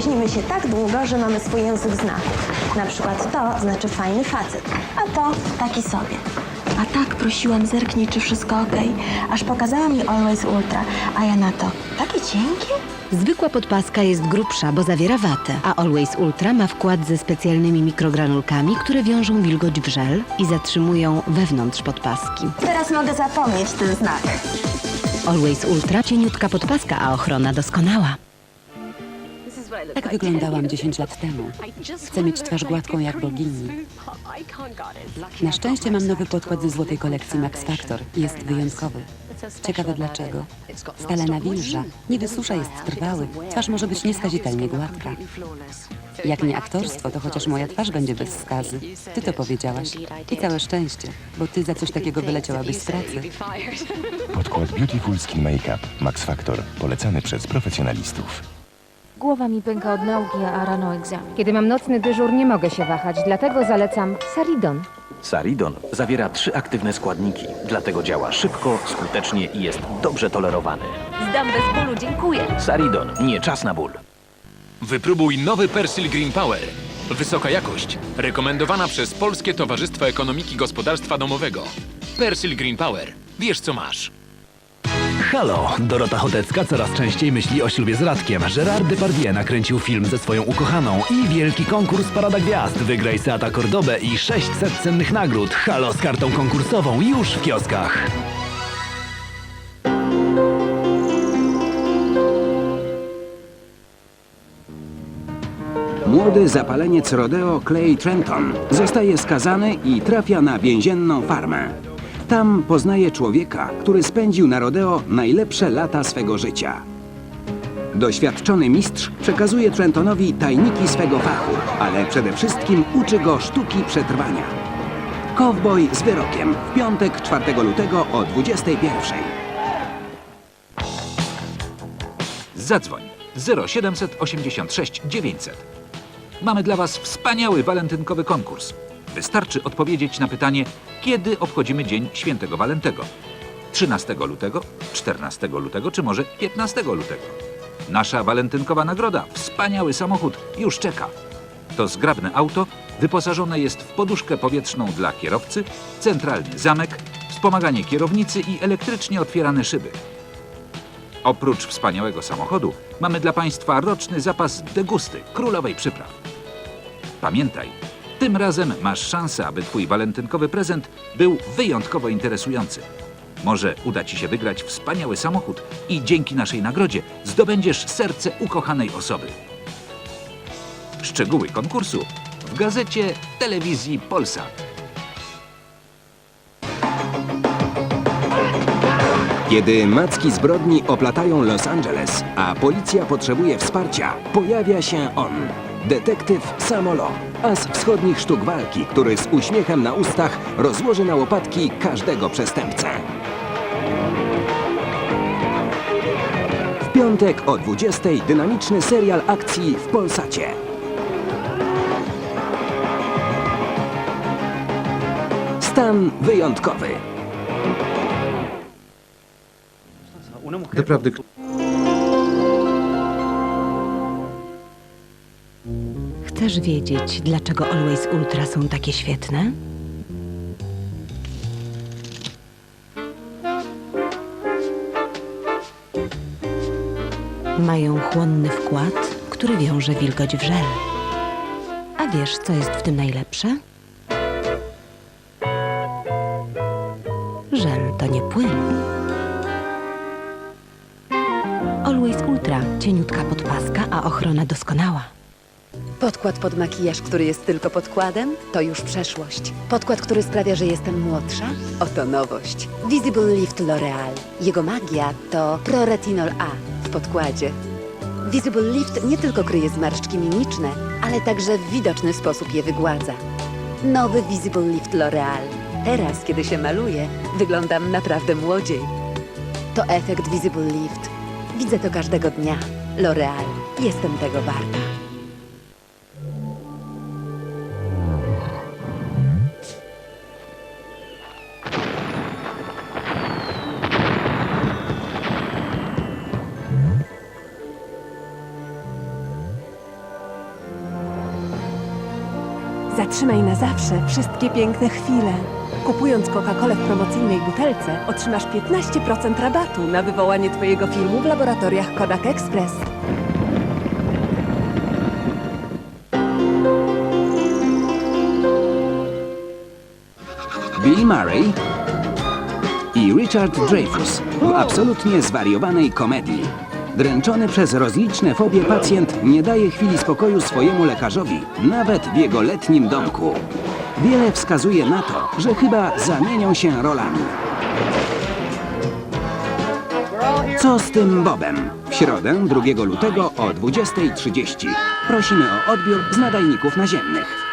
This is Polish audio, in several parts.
Przyjaźnimy się tak długo, że mamy swój język znaków. Na przykład to znaczy fajny facet, a to taki sobie. A tak prosiłam, zerknij, czy wszystko okej. Aż pokazała mi Always Ultra, a ja na to, takie cienkie? Zwykła podpaska jest grubsza, bo zawiera watę, a Always Ultra ma wkład ze specjalnymi mikrogranulkami, które wiążą wilgoć w żel i zatrzymują wewnątrz podpaski. Teraz mogę zapomnieć ten znak. Always Ultra cieniutka podpaska, a ochrona doskonała. Tak wyglądałam 10 lat temu. Chcę mieć twarz gładką jak bogini. Na szczęście mam nowy podkład ze złotej kolekcji Max Factor. Jest wyjątkowy. Ciekawe dlaczego. Stale nawilża, nie wysusza, jest trwały. Twarz może być nieskazitelnie gładka. Jak nie aktorstwo, to chociaż moja twarz będzie bez skazy. Ty to powiedziałaś. I całe szczęście, bo ty za coś takiego wyleciałabyś z pracy. Podkład Beautiful Skin Makeup Max Factor. Polecany przez profesjonalistów. Głowa mi pęka od nauki, a rano egzamin. Kiedy mam nocny dyżur, nie mogę się wahać, dlatego zalecam Saridon. Saridon zawiera trzy aktywne składniki, dlatego działa szybko, skutecznie i jest dobrze tolerowany. Zdam bez bólu, dziękuję. Saridon, nie czas na ból. Wypróbuj nowy Persil Green Power. Wysoka jakość, rekomendowana przez Polskie Towarzystwo Ekonomiki Gospodarstwa Domowego. Persil Green Power. Wiesz co masz. Halo! Dorota Chodecka coraz częściej myśli o ślubie z Radkiem. Gerard Depardieu nakręcił film ze swoją ukochaną i wielki konkurs Parada Gwiazd. Wygraj Seata Cordobę i 600 cennych nagród. Halo z kartą konkursową już w kioskach. Młody zapaleniec rodeo Clay Trenton zostaje skazany i trafia na więzienną farmę. Tam poznaje człowieka, który spędził na rodeo najlepsze lata swego życia. Doświadczony mistrz przekazuje Trentonowi tajniki swego fachu, ale przede wszystkim uczy go sztuki przetrwania. Kowboj z wyrokiem w piątek 4 lutego o 21. Zadzwoń 0786 900. Mamy dla Was wspaniały walentynkowy konkurs. Wystarczy odpowiedzieć na pytanie, kiedy obchodzimy Dzień Świętego Walentego. 13 lutego, 14 lutego czy może 15 lutego. Nasza walentynkowa nagroda, wspaniały samochód, już czeka. To zgrabne auto wyposażone jest w poduszkę powietrzną dla kierowcy, centralny zamek, wspomaganie kierownicy i elektrycznie otwierane szyby. Oprócz wspaniałego samochodu mamy dla Państwa roczny zapas degusty królowej przypraw. Pamiętaj, tym razem masz szansę, aby Twój walentynkowy prezent był wyjątkowo interesujący. Może uda Ci się wygrać wspaniały samochód i dzięki naszej nagrodzie zdobędziesz serce ukochanej osoby. Szczegóły konkursu w gazecie telewizji Polsat. Kiedy macki zbrodni oplatają Los Angeles, a policja potrzebuje wsparcia, pojawia się on. Detektyw Samolo, as wschodnich sztuk walki, który z uśmiechem na ustach rozłoży na łopatki każdego przestępcę. W piątek o 20 dynamiczny serial akcji w Polsacie. Stan wyjątkowy. Doprawdy, Chcesz wiedzieć, dlaczego Always Ultra są takie świetne? Mają chłonny wkład, który wiąże wilgoć w żel. A wiesz, co jest w tym najlepsze? Żel to nie płyn. Always Ultra, cieniutka podpaska, a ochrona doskonała. Podkład pod makijaż, który jest tylko podkładem, to już przeszłość. Podkład, który sprawia, że jestem młodsza, oto nowość. Visible Lift L'Oreal. Jego magia to Proretinol A w podkładzie. Visible Lift nie tylko kryje zmarszczki mimiczne, ale także w widoczny sposób je wygładza. Nowy Visible Lift L'Oreal. Teraz, kiedy się maluję, wyglądam naprawdę młodziej. To efekt Visible Lift. Widzę to każdego dnia. L'Oreal. Jestem tego warta. Zatrzymaj na zawsze wszystkie piękne chwile. Kupując Coca-Colę w promocyjnej butelce, otrzymasz 15% rabatu na wywołanie Twojego filmu w laboratoriach Kodak Express. Bill Murray i Richard Dreyfuss w absolutnie zwariowanej komedii. Dręczony przez rozliczne fobie pacjent nie daje chwili spokoju swojemu lekarzowi, nawet w jego letnim domku. Wiele wskazuje na to, że chyba zamienią się rolami. Co z tym Bobem? W środę 2 lutego o 20.30. Prosimy o odbiór z nadajników naziemnych.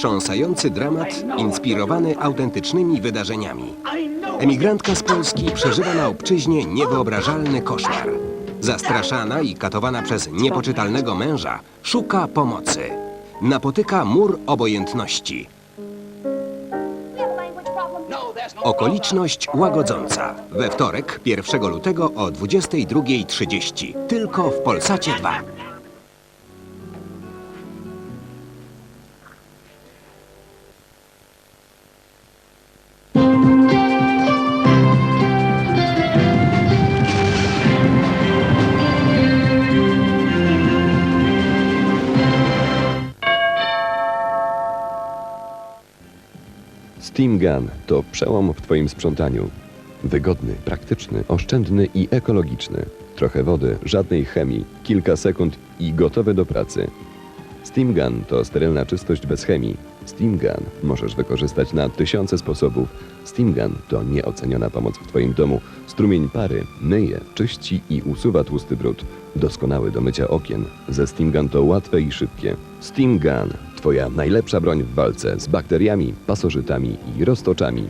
Wstrząsający dramat inspirowany autentycznymi wydarzeniami. Emigrantka z Polski przeżywa na obczyźnie niewyobrażalny koszmar. Zastraszana i katowana przez niepoczytalnego męża, szuka pomocy. Napotyka mur obojętności. Okoliczność łagodząca. We wtorek, 1 lutego o 22.30. Tylko w Polsacie 2. Steam Gun to przełom w Twoim sprzątaniu. Wygodny, praktyczny, oszczędny i ekologiczny. Trochę wody, żadnej chemii, kilka sekund i gotowe do pracy. Steam Gun to sterylna czystość bez chemii. Steam Gun możesz wykorzystać na tysiące sposobów. Steam Gun to nieoceniona pomoc w Twoim domu. Strumień pary myje, czyści i usuwa tłusty brud. Doskonały do mycia okien. Ze Steam Gun to łatwe i szybkie. Steam Gun Twoja najlepsza broń w walce z bakteriami, pasożytami i roztoczami.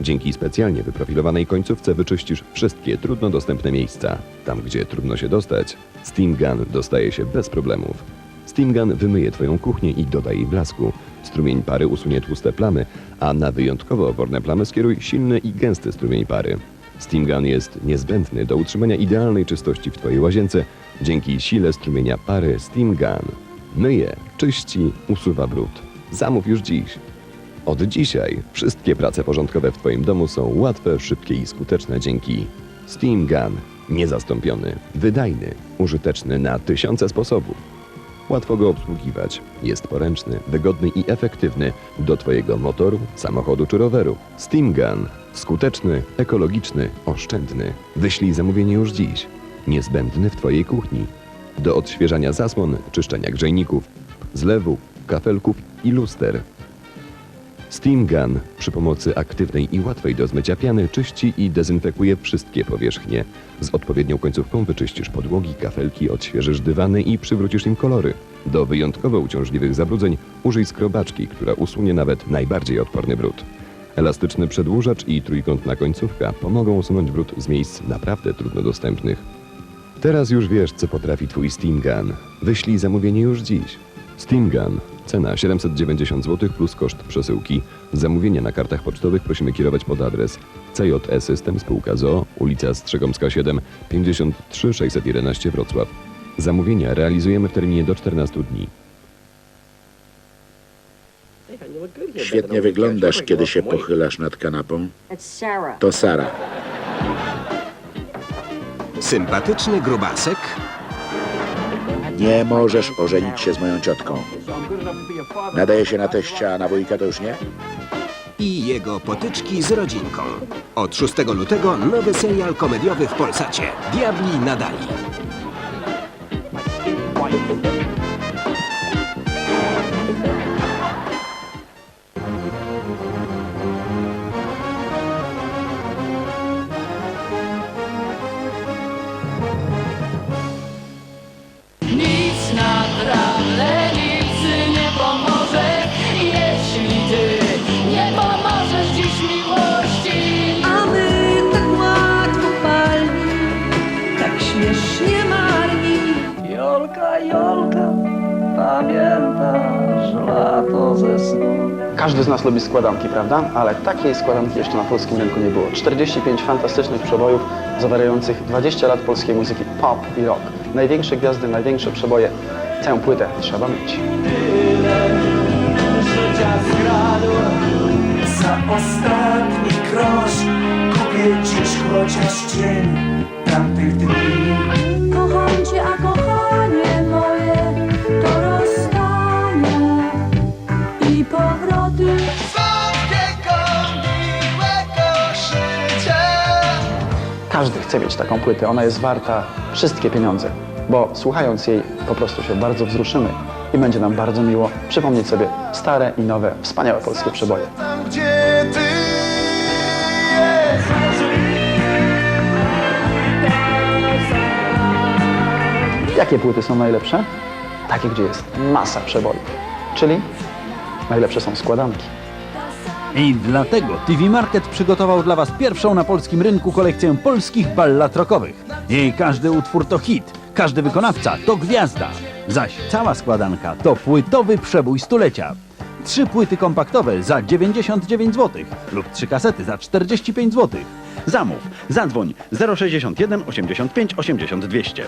Dzięki specjalnie wyprofilowanej końcówce wyczyścisz wszystkie trudno dostępne miejsca. Tam, gdzie trudno się dostać, Steam Gun dostaje się bez problemów. Steam Gun wymyje Twoją kuchnię i doda jej blasku. Strumień pary usunie tłuste plamy, a na wyjątkowo oporne plamy skieruj silny i gęsty strumień pary. Steam Gun jest niezbędny do utrzymania idealnej czystości w Twojej łazience dzięki sile strumienia pary Steam Gun. Myje, czyści, usuwa brud. Zamów już dziś. Od dzisiaj wszystkie prace porządkowe w Twoim domu są łatwe, szybkie i skuteczne dzięki Steam Gun. Niezastąpiony, wydajny, użyteczny na tysiące sposobów. Łatwo go obsługiwać. Jest poręczny, wygodny i efektywny do Twojego motoru, samochodu czy roweru. Steam Gun. Skuteczny, ekologiczny, oszczędny. Wyślij zamówienie już dziś. Niezbędny w Twojej kuchni. Do odświeżania zasłon, czyszczenia grzejników, zlewu, kafelków i luster. Steam Gun przy pomocy aktywnej i łatwej do zmycia piany czyści i dezynfekuje wszystkie powierzchnie. Z odpowiednią końcówką wyczyścisz podłogi, kafelki, odświeżysz dywany i przywrócisz im kolory. Do wyjątkowo uciążliwych zabrudzeń użyj skrobaczki, która usunie nawet najbardziej odporny brud. Elastyczny przedłużacz i trójkątna końcówka pomogą usunąć brud z miejsc naprawdę trudno dostępnych. Teraz już wiesz, co potrafi Twój Steam Gun. Wyślij zamówienie już dziś. Steam Gun. Cena 790 zł plus koszt przesyłki. Zamówienia na kartach pocztowych prosimy kierować pod adres CJE System Spółka ZOO, ulica Strzegomska 7, 53 611 Wrocław. Zamówienia realizujemy w terminie do 14 dni. Świetnie wyglądasz, kiedy się pochylasz nad kanapą. To Sara. Sympatyczny grubasek Nie możesz ożenić się z moją ciotką. Nadaje się na teścia, a na wujka to już nie? i jego potyczki z rodzinką. Od 6 lutego nowy serial komediowy w Polsacie. Diabli nadali. Lato ze snu. Każdy z nas lubi składanki, prawda? Ale takiej składanki jeszcze na polskim rynku nie było. 45 fantastycznych przebojów zawierających 20 lat polskiej muzyki pop i rock. Największe gwiazdy, największe przeboje. Tę płytę trzeba mieć. życia zgradu Za ostatni grosz kupię dziś chociaż cień tamtych dni Kocham cię, a kochanie Każdy chce mieć taką płytę. Ona jest warta wszystkie pieniądze, bo słuchając jej po prostu się bardzo wzruszymy i będzie nam bardzo miło przypomnieć sobie stare i nowe, wspaniałe polskie przeboje. Tam gdzie ty Jakie płyty są najlepsze? Takie, gdzie jest masa przebojów. Czyli najlepsze są składanki. I dlatego TV Market przygotował dla Was pierwszą na polskim rynku kolekcję polskich ballad rockowych. Jej każdy utwór to hit, każdy wykonawca to gwiazda, zaś cała składanka to płytowy przebój stulecia. Trzy płyty kompaktowe za 99 zł lub trzy kasety za 45 zł. Zamów, zadzwoń 061 85 80 200.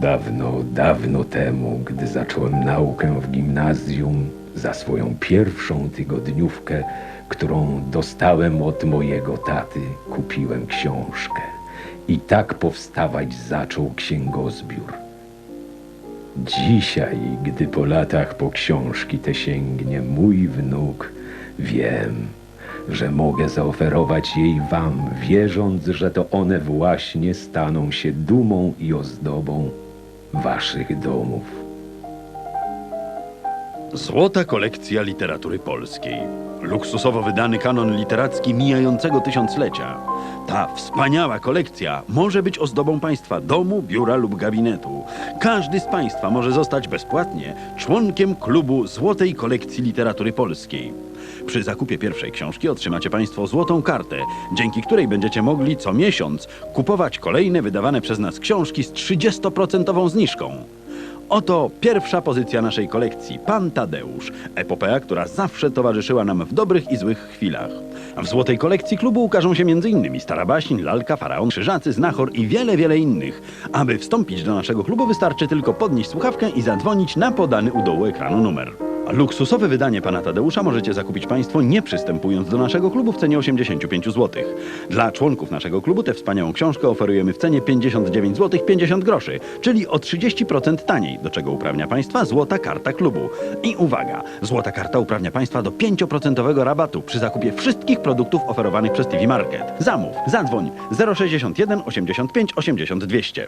Dawno, dawno temu, gdy zacząłem naukę w gimnazjum, za swoją pierwszą tygodniówkę, którą dostałem od mojego taty, kupiłem książkę. I tak powstawać zaczął księgozbiór. Dzisiaj, gdy po latach po książki te sięgnie mój wnuk, wiem, że mogę zaoferować jej wam, wierząc, że to one właśnie staną się dumą i ozdobą waszych domów. Złota kolekcja literatury polskiej. Luksusowo wydany kanon literacki mijającego tysiąclecia. Ta wspaniała kolekcja może być ozdobą Państwa domu, biura lub gabinetu. Każdy z Państwa może zostać bezpłatnie członkiem klubu Złotej Kolekcji Literatury Polskiej. Przy zakupie pierwszej książki otrzymacie Państwo złotą kartę, dzięki której będziecie mogli co miesiąc kupować kolejne wydawane przez nas książki z 30% zniżką. Oto pierwsza pozycja naszej kolekcji, Pan Tadeusz. Epopea, która zawsze towarzyszyła nam w dobrych i złych chwilach. W złotej kolekcji klubu ukażą się m.in. Stara Baśń, Lalka, Faraon, Krzyżacy, Znachor i wiele, wiele innych. Aby wstąpić do naszego klubu wystarczy tylko podnieść słuchawkę i zadzwonić na podany u dołu ekranu numer. Luksusowe wydanie Pana Tadeusza możecie zakupić Państwo nie przystępując do naszego klubu w cenie 85 zł. Dla członków naszego klubu tę wspaniałą książkę oferujemy w cenie 59 zł 50 groszy, czyli o 30% taniej, do czego uprawnia Państwa Złota Karta Klubu. I uwaga, Złota Karta uprawnia Państwa do 5% rabatu przy zakupie wszystkich produktów oferowanych przez TV Market. Zamów, zadzwoń 061 85 80 200.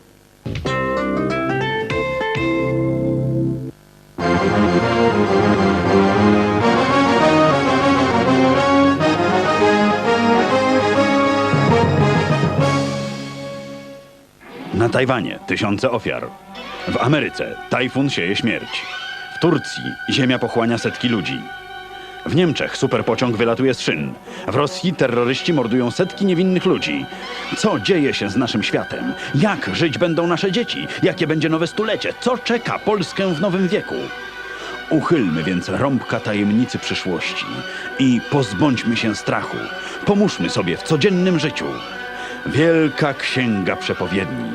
Tajwanie tysiące ofiar. W Ameryce tajfun sieje śmierć. W Turcji ziemia pochłania setki ludzi. W Niemczech superpociąg wylatuje z szyn. W Rosji terroryści mordują setki niewinnych ludzi. Co dzieje się z naszym światem? Jak żyć będą nasze dzieci? Jakie będzie nowe stulecie? Co czeka Polskę w nowym wieku? Uchylmy więc rąbka tajemnicy przyszłości i pozbądźmy się strachu. Pomóżmy sobie w codziennym życiu. Wielka Księga Przepowiedni.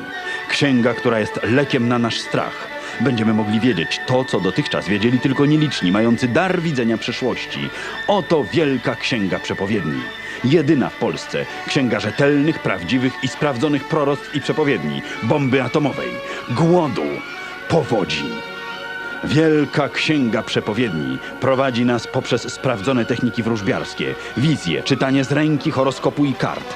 Księga, która jest lekiem na nasz strach. Będziemy mogli wiedzieć to, co dotychczas wiedzieli tylko nieliczni, mający dar widzenia przyszłości. Oto Wielka Księga Przepowiedni. Jedyna w Polsce księga rzetelnych, prawdziwych i sprawdzonych proroctw i przepowiedni, bomby atomowej, głodu, powodzi. Wielka Księga Przepowiedni prowadzi nas poprzez sprawdzone techniki wróżbiarskie, wizje, czytanie z ręki, horoskopu i kart.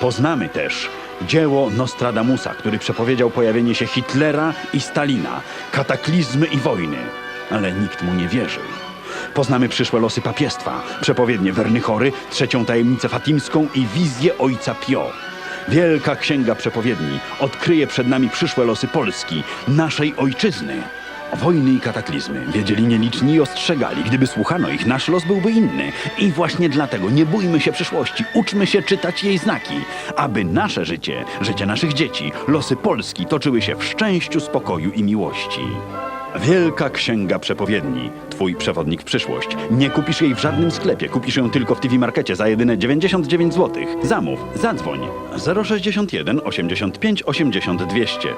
Poznamy też dzieło Nostradamusa, który przepowiedział pojawienie się Hitlera i Stalina, kataklizmy i wojny, ale nikt mu nie wierzył. Poznamy przyszłe losy papiestwa, przepowiednie Wernychory, trzecią tajemnicę fatimską i wizję ojca Pio. Wielka Księga Przepowiedni odkryje przed nami przyszłe losy Polski, naszej ojczyzny. Wojny i kataklizmy wiedzieli nieliczni i ostrzegali. Gdyby słuchano ich, nasz los byłby inny. I właśnie dlatego nie bójmy się przyszłości, uczmy się czytać jej znaki, aby nasze życie, życie naszych dzieci, losy Polski toczyły się w szczęściu, spokoju i miłości. Wielka Księga Przepowiedni. Twój przewodnik w przyszłość. Nie kupisz jej w żadnym sklepie. Kupisz ją tylko w TV Markecie za jedyne 99 zł. Zamów, zadzwoń. 061 85 80 200.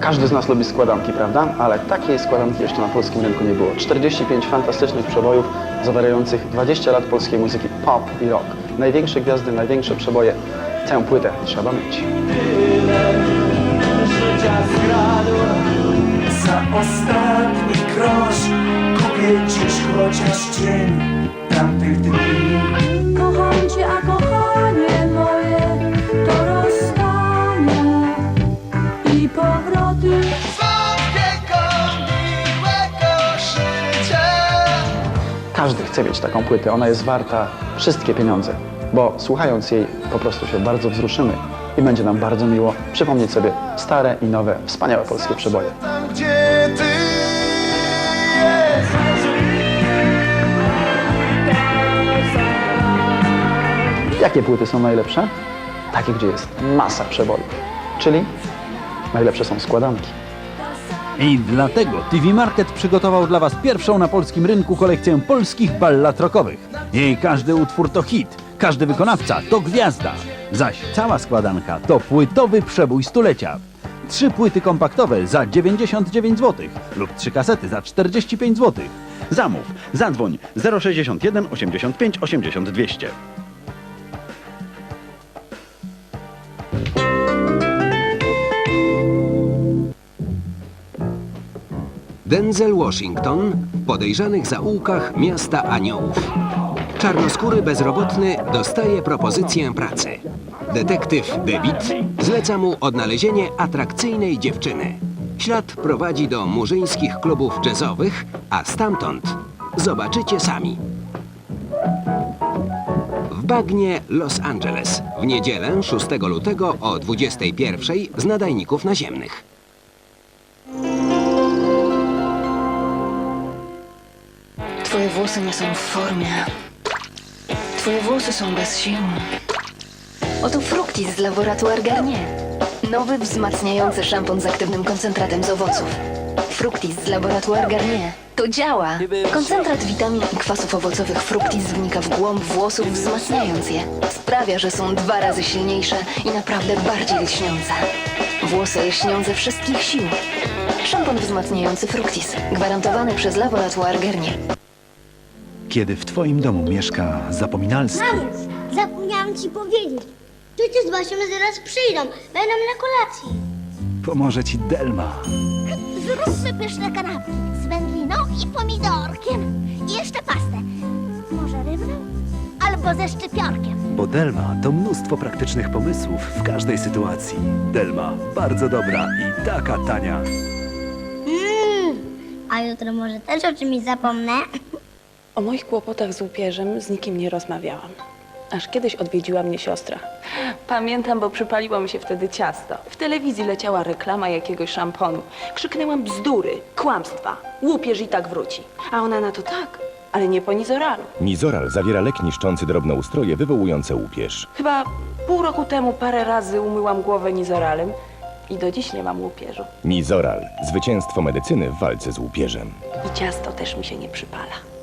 Każdy z nas lubi składanki, prawda? Ale takiej składanki jeszcze na polskim rynku nie było. 45 fantastycznych przebojów zawierających 20 lat polskiej muzyki pop i rock. Największe gwiazdy, największe przeboje. Tę płytę trzeba mieć. Życia zgradu za ostatni grosz kupię dziś chociaż cień tamtych dni. Każdy chce mieć taką płytę. Ona jest warta wszystkie pieniądze, bo słuchając jej po prostu się bardzo wzruszymy i będzie nam bardzo miło przypomnieć sobie stare i nowe, wspaniałe polskie przeboje. Jakie płyty są najlepsze? Takie, gdzie jest masa przebojów. Czyli najlepsze są składanki. I dlatego TV Market przygotował dla Was pierwszą na polskim rynku kolekcję polskich ballad rockowych. Jej każdy utwór to hit, każdy wykonawca to gwiazda, zaś cała składanka to płytowy przebój stulecia. Trzy płyty kompaktowe za 99 zł lub trzy kasety za 45 zł. Zamów, zadzwoń 061 85 80 200. Denzel Washington podejrzanych zaułkach miasta aniołów. Czarnoskóry bezrobotny dostaje propozycję pracy. Detektyw David zleca mu odnalezienie atrakcyjnej dziewczyny. Ślad prowadzi do murzyńskich klubów jazzowych, a stamtąd zobaczycie sami. W bagnie Los Angeles w niedzielę 6 lutego o 21 z nadajników naziemnych. Twoje włosy nie są w formie. Twoje włosy są bez sił. Oto Fructis z Laboratoire Garnier. Nowy wzmacniający szampon z aktywnym koncentratem z owoców. Fructis z Laboratoire Garnier. To działa! Koncentrat witamin i kwasów owocowych Fructis wnika w głąb włosów, wzmacniając je. Sprawia, że są dwa razy silniejsze i naprawdę bardziej lśniące. Włosy lśnią ze wszystkich sił. Szampon wzmacniający Fructis. Gwarantowany przez Laboratoire Garnier. Kiedy w Twoim domu mieszka zapominalski, Mariusz, zapomniałam ci powiedzieć. Tucie z Basią zaraz przyjdą. Będą na kolacji. pomoże Ci Delma. Zróbmy pyszne kanapki z wędliną i pomidorkiem. I jeszcze pastę. Może rybną? Albo ze szczypiorkiem. Bo Delma to mnóstwo praktycznych pomysłów w każdej sytuacji. Delma bardzo dobra i taka tania. Mmm. A jutro może też o czymś zapomnę. O moich kłopotach z łupieżem z nikim nie rozmawiałam. Aż kiedyś odwiedziła mnie siostra. Pamiętam, bo przypaliło mi się wtedy ciasto. W telewizji leciała reklama jakiegoś szamponu. Krzyknęłam bzdury, kłamstwa. Łupież i tak wróci. A ona na to tak, ale nie po nizoralu. Nizoral zawiera lek niszczący drobnoustroje wywołujące łupież. Chyba pół roku temu parę razy umyłam głowę nizoralem i do dziś nie mam łupieżu. Nizoral. Zwycięstwo medycyny w walce z łupieżem. I ciasto też mi się nie przypala.